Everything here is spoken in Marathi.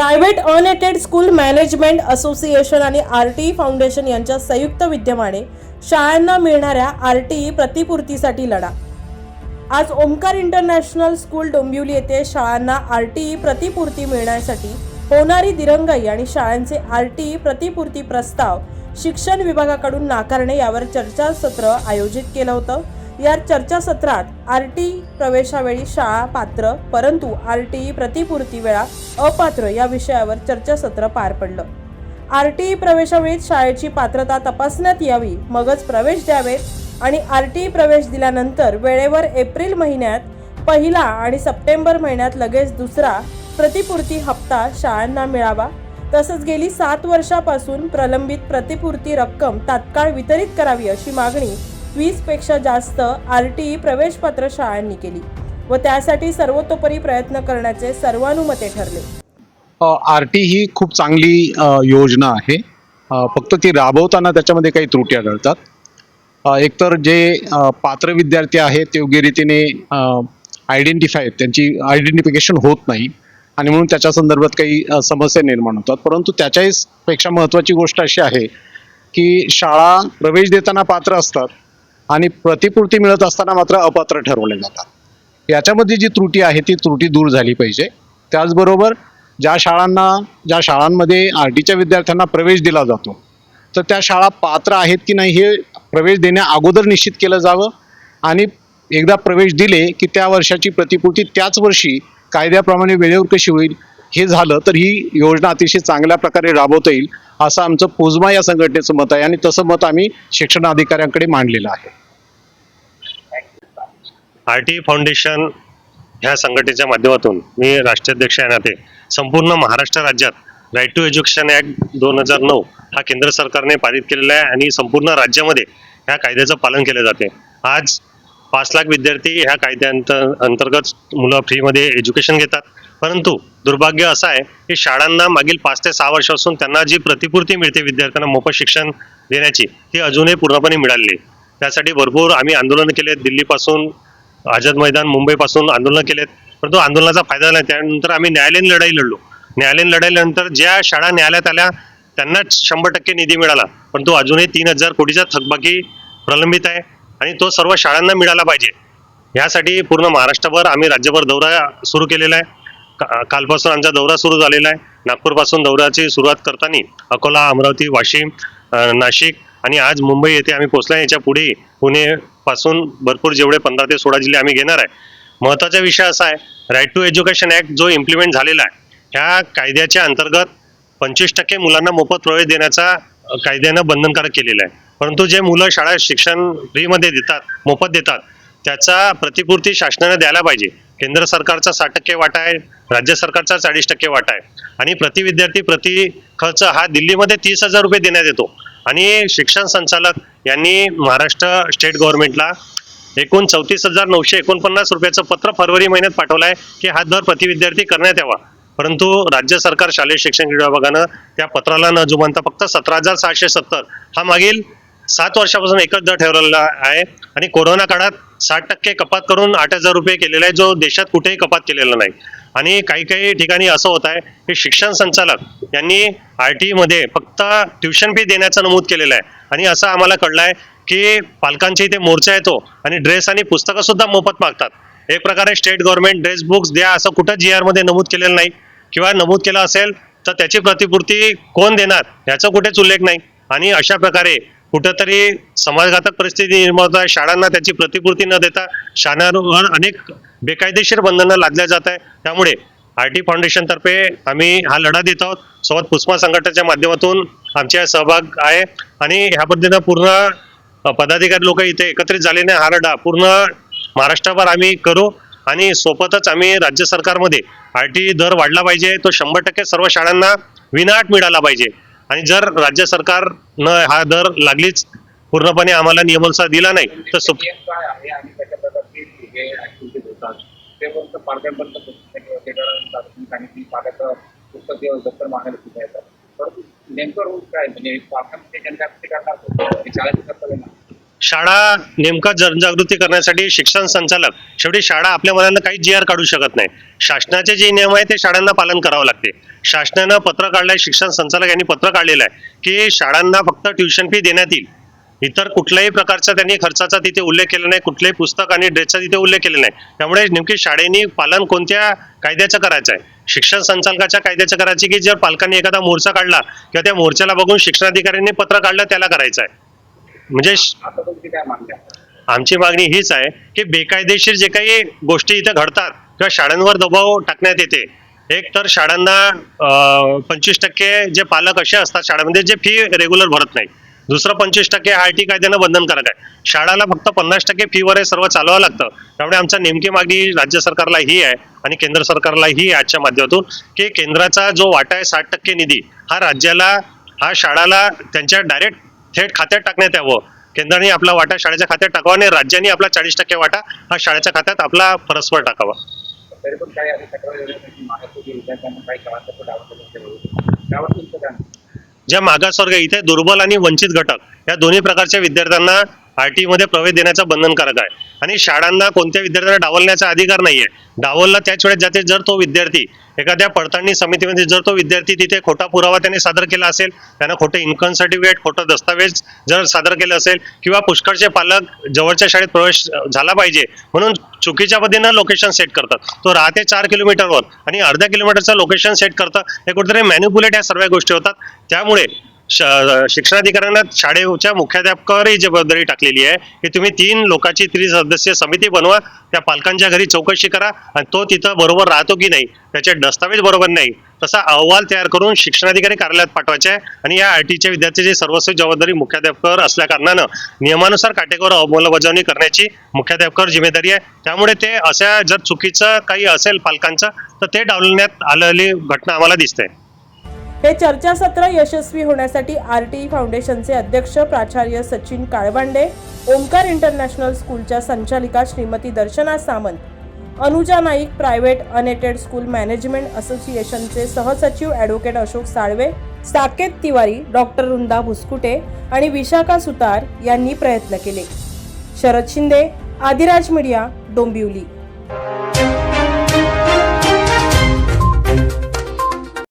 Private unaided school management association आणि आर टी ई फाउंडेशन यांच्या संयुक्त विद्यमाने शाळांना मिळणाऱ्या आर टी ई प्रतिपूर्तीसाठी लढा. आज ओमकार इंटरनॅशनल स्कूल डोंबिवली येथे शाळांना आर टी ई प्रतिपूर्ती मिळण्यासाठी होणारी दिरंगाई आणि शाळांचे आर टी ई प्रतिपूर्ती प्रस्ताव शिक्षण विभागाकडून नाकारणे यावर चर्चासत्र आयोजित केलं होतं. या चर्चासत्रात आर टी प्रवेशावेळी शाळा पात्र परंतु आर टी ई प्रतिपूर्ती वेळा अपात्र या विषयावर चर्चासत्र पार पडलं. आर टी ई प्रवेशावेळी शाळेची पात्रता तपासण्यात यावी मगच प्रवेश द्यावेत आणि आर टी ई प्रवेश दिल्यानंतर वेळेवर एप्रिल महिन्यात पहिला आणि सप्टेंबर महिन्यात लगेच दुसरा प्रतिपूर्ती हप्ता शाळांना मिळावा तसंच गेली सात वर्षापासून प्रलंबित प्रतिपूर्ती रक्कम तात्काळ वितरित करावी अशी मागणी वीसपेक्षा जास्त आर टी ई प्रवेशपत्र शाळांनी केली व त्यासाठी सर्वतोपरी प्रयत्न करण्याचे सर्वानुमते ठरले. आर टी ही खूप चांगली योजना आहे. फक्त ती राबवताना त्याच्यामध्ये काही त्रुटी आढळतात एकतर जे पात्र विद्यार्थी आहेत ते योग्य रीतीने आयडेंटिफाय त्यांची आयडेंटिफिकेशन होत नाही. आणि म्हणून त्याच्या संदर्भात काही समस्या निर्माण होतात. परंतु त्याच्याही पेक्षा महत्त्वाची गोष्ट अशी आहे की शाळा प्रवेश देताना पात्र असतात. आणि प्रतिपूर्ती मिळत असताना मात्र अपात्र ठरवले जातात. याच्यामध्ये जी त्रुटी आहे ती त्रुटी दूर झाली पाहिजे. त्याचबरोबर ज्या शाळांना ज्या शाळांमध्ये आर टीच्या विद्यार्थ्यांना प्रवेश दिला जातो तर त्या शाळा पात्र आहेत की नाही हे प्रवेश देण्या अगोदर निश्चित केलं जावं आणि एकदा प्रवेश दिले की त्या वर्षाची प्रतिपूर्ती त्याच वर्षी कायद्याप्रमाणे वेळेवर कशी होईल हे झालं तर ही योजना अतिशय चांगल्या प्रकारे राबवता येईल असं आमचं पोजमा या संघटनेचं मत आहे आणि तसं मत आम्ही शिक्षण अधिकाऱ्यांकडे मांडलेलं आहे. आर टी फाउंडेशन ह्या संघटनेच्या माध्यमातून मी राष्ट्राध्यक्ष या नाते संपूर्ण महाराष्ट्र राज्यात राईट टू एज्युकेशन ॲक्ट दोन हजार नऊ हा केंद्र सरकारने पारित केलेला आहे आणि संपूर्ण राज्यामध्ये ह्या कायद्याचं पालन केले जाते. आज पाच लाख विद्यार्थी ह्या कायद्यांत अंतर्गत मुलं फ्रीमध्ये एज्युकेशन घेतात. परंतु दुर्भाग्य असं आहे की शाळांना मागील पाच ते सहा वर्षापासून त्यांना जी प्रतिपूर्ती मिळते विद्यार्थ्यांना मोफत शिक्षण देण्याची ती अजूनही पूर्णपणे मिळाली त्यासाठी भरपूर आम्ही आंदोलन केले दिल्लीपासून आझाद मैदान मुंबईपासून आंदोलन केलेत. परंतु आंदोलनाचा फायदा नाही. त्यानंतर आम्ही न्यायालयीन लढाई लढलो. न्यायालयीन लढाईनंतर ज्या शाळा न्यायालयात आल्या त्यांनाच शंभर टक्के निधी मिळाला. परंतु अजूनही तीन हजार कोटीचा थकबाकी प्रलंबित आहे आणि तो सर्व शाळांना मिळाला पाहिजे. यासाठी पूर्ण महाराष्ट्रभर आम्ही राज्यभर दौरा सुरू केलेला आहे. का- कालपासून आमचा दौरा सुरू झालेला आहे. नागपूरपासून दौऱ्याची सुरुवात करताना अकोला अमरावती वाशिम नाशिक आणि आज मुंबई येथे आम्ही पोहोचला याच्यापुढे पुणेपासून भरपूर जेवढे पंधरा ते सोळा जिल्हे आम्ही घेणार आहे. महत्त्वाचा विषय असा आहे राईट टू एज्युकेशन ॲक्ट जो इम्प्लिमेंट झालेला आहे ह्या कायद्याच्या अंतर्गत पंचवीस टक्के मुलांना मोफत प्रवेश देण्याचा कायद्यानं बंधनकारक केलेला आहे. परंतु जे मुलं शाळा शिक्षण फ्रीमध्ये देतात मोफत देतात त्याचा प्रतिपूर्ती शासनाने द्यायला पाहिजे. केंद्र सरकारचा साठ टक्के वाटा आहे राज्य सरकारचा चाळीस टक्के वाटा आहे. आणि प्रति विद्यार्थी प्रति खर्च हा दिल्लीमध्ये तीस हजार रुपये देण्यात येतो. आणि शिक्षण संचालक यांनी महाराष्ट्र स्टेट गव्हर्नमेंटला एकूण चौतीस हजार नऊशे एकोणपन्नास रुपयाचं पत्र फरवरी महिन्यात पाठवलं आहे की हात दर प्रति विद्यार्थी करण्यात यावा. परंतु राज्य सरकार शालेय शिक्षण विभागानं त्या पत्राला न जुमानता फक्त सतरा हजार सहाशे सत्तर हा मागील सात वर्षापासून एकच दर ठेवलेला आहे आणि कोरोना काळात साठ टक्के कपात करून आठ हजार रुपये केलेला आहे जो देशात कुठेही कपात केलेला नाही. आणि काही काही ठिकाणी असं होत आहे की शिक्षण संचालक यांनी आर टी मध्ये फक्त ट्युशन फी देण्याचं नमूद केलेलं आहे. आणि असं आम्हाला कळलं आहे की पालकांच्या इथे मोर्चा येतो आणि ड्रेस आणि पुस्तकं सुद्धा मोफत मागतात. एक प्रकारे स्टेट गव्हर्नमेंट ड्रेस बुक्स द्या असं कुठं जी आरमध्ये नमूद केलेलं नाही. किंवा नमूद केलं असेल तर त्याची प्रतिपूर्ती कोण देणार याचा कुठेच उल्लेख नाही. आणि अशा प्रकारे कुठंतरी समाजघातक परिस्थिती निर्माण होत आहे. शाळांना त्याची प्रतिपूर्ती न देता शाळांवर अनेक बेकायदेशीर बंधनं लादल्या जात आहे त्यामुळे आर टी फाउंडेशनतर्फे आम्ही हा लढा देत आहोत. सोबत पुष्पा संघटनेच्या माध्यमातून आमच्या सहभाग आहे. आणि ह्या पद्धतीनं पूर्ण पदाधिकारी लोक इथे एकत्रित झालेले हा लढा पूर्ण महाराष्ट्रभर आम्ही करू. आणि सोबतच आम्ही राज्य सरकारमध्ये आर टी दर वाढला पाहिजे. तो शंभर टक्के सर्व शाळांना विनाट मिळाला पाहिजे. आणि जर राज्य सरकारनं हा दर लागलीच पूर्णपणे आम्हाला नियमानुसार दिला नाही तर काय आहे? हे ते सांगितली पुस्तक मागायला येतात. परंतु नेमकं रूल काय? म्हणजे शाळा नेमका जनजागृती करण्यासाठी शिक्षण संचालक शेवटी शाळा आपल्या मनानं काही जी आर काढू शकत नाही. शासनाचे जे नियम आहे ते शाळांना पालन करावं लागते. शासनानं पत्र काढलंय शिक्षण संचालक यांनी पत्र काढलेलं आहे की शाळांना फक्त ट्युशन फी देण्यात येईल. इतर कुठल्याही प्रकारचा त्यांनी खर्चाचा तिथे उल्लेख केला नाही कुठल्याही पुस्तक आणि ड्रेसचा तिथे उल्लेख केला नाही. त्यामुळे नेमकी शाळेने पालन कोणत्या कायद्याचं करायचं आहे? शिक्षण संचालकाच्या कायद्याचं करायचे की जर पालकांनी एखादा मोर्चा काढला किंवा त्या मोर्चाला बघून शिक्षणाधिकाऱ्यांनी पत्र काढलं त्याला करायचं आहे. म्हणजे श- आता तुमची काय मागणी आहे आमची मागणी हीच आहे की बेकायदेशीर जे काही गोष्टी इथे घडतात किंवा शाळांवर दबाव टाकण्यात येते. एक तर शाळांना पंचवीस टक्के जे पालक असे असतात शाळेमध्ये जे फी रेग्युलर भरत नाही दुसरं पंचवीस टक्के आय टी कायद्यानं बंधनकारक आहे. शाळाला फक्त पन्नास टक्के फीवर हे सर्व चालवावं लागतं. त्यामुळे आमचा नेमकी मागणी राज्य सरकारला ही आहे आणि केंद्र सरकारला ही आहे आजच्या माध्यमातून की केंद्राचा जो वाटा आहे साठ टक्के निधी हा राज्याला हा शाळाला त्यांच्या डायरेक्ट थेट खात्यात टाकण्यात यावं. केंद्राने आपला वाटा शाळेच्या खात्यात टाकावा आणि राज्यांनी आपला चाळीस टक्के वाटा हा शाळेच्या खात्यात आपला परस्पर टाकावा? ज्या मागासवर्ग इथे दुर्बल आणि वंचित घटक या दोन्ही प्रकारच्या विद्यार्थ्यांना आरमध्ये प्रवेश देण्याचा बंधनकारक आहे. आणि शाळांना कोणत्या विद्यार्थ्याला डावलण्याचा अधिकार नाहीये. डावलला त्याच वेळेस जाते जर तो विद्यार्थी एखाद्या पडताळणी समितीमध्ये जर तो विद्यार्थी तिथे खोटा पुरावा त्याने सादर केला असेल त्यांना खोटं इन्कम सर्टिफिकेट खोटं दस्तावेज जर सादर केलं असेल किंवा पुष्कळचे पालक जवळच्या शाळेत प्रवेश झाला पाहिजे म्हणून चुकीच्या पद्धतीनं लोकेशन सेट करतात. तो राहते चार किलोमीटरवर आणि अर्ध्या किलोमीटरचं लोकेशन सेट करतं हे कुठेतरी मॅन्युपुलेट या सर्व गोष्टी होतात. त्यामुळे शिक्षणाधिकाऱ्यांना शाळेच्या मुख्याध्यापकावरही जबाबदारी टाकलेली आहे. की तुम्ही तीन लोकांची त्रिसदस्यीय समिती बनवा त्या पालकांच्या घरी चौकशी करा आणि तो तिथं बरोबर राहतो की नाही त्याचे दस्तावेज बरोबर नाही तसा अहवाल तयार करून शिक्षणाधिकारी कार्यालयात पाठवायचा आहे. आणि या आय टीच्या विद्यार्थ्याची सर्वस्वी जबाबदारी मुख्याध्यापकावर असल्या कारणानं नियमानुसार काटेकोर अंमलबजावणी करण्याची मुख्याध्यापकावर जिम्मेदारी आहे. त्यामुळे ते अशा जर चुकीचं काही असेल पालकांचं तर ते डावलण्यात आलेली घटना आम्हाला दिसते. हे चर्चासत्र यशस्वी होण्यासाठी आर टी फाउंडेशनचे अध्यक्ष प्राचार्य सचिन काळवांडे ओंकार इंटरनॅशनल स्कूलच्या संचालिका Shrimati Darshana Samant Anuja Naik private unaided school management असोसिएशनचे सहसचिव ॲडव्होकेट अशोक साळवे साकेत तिवारी डॉक्टर वृंदा भुसकुटे आणि विशाखा सुतार यांनी प्रयत्न केले. शरद शिंदे आदिराज मीडिया डोंबिवली.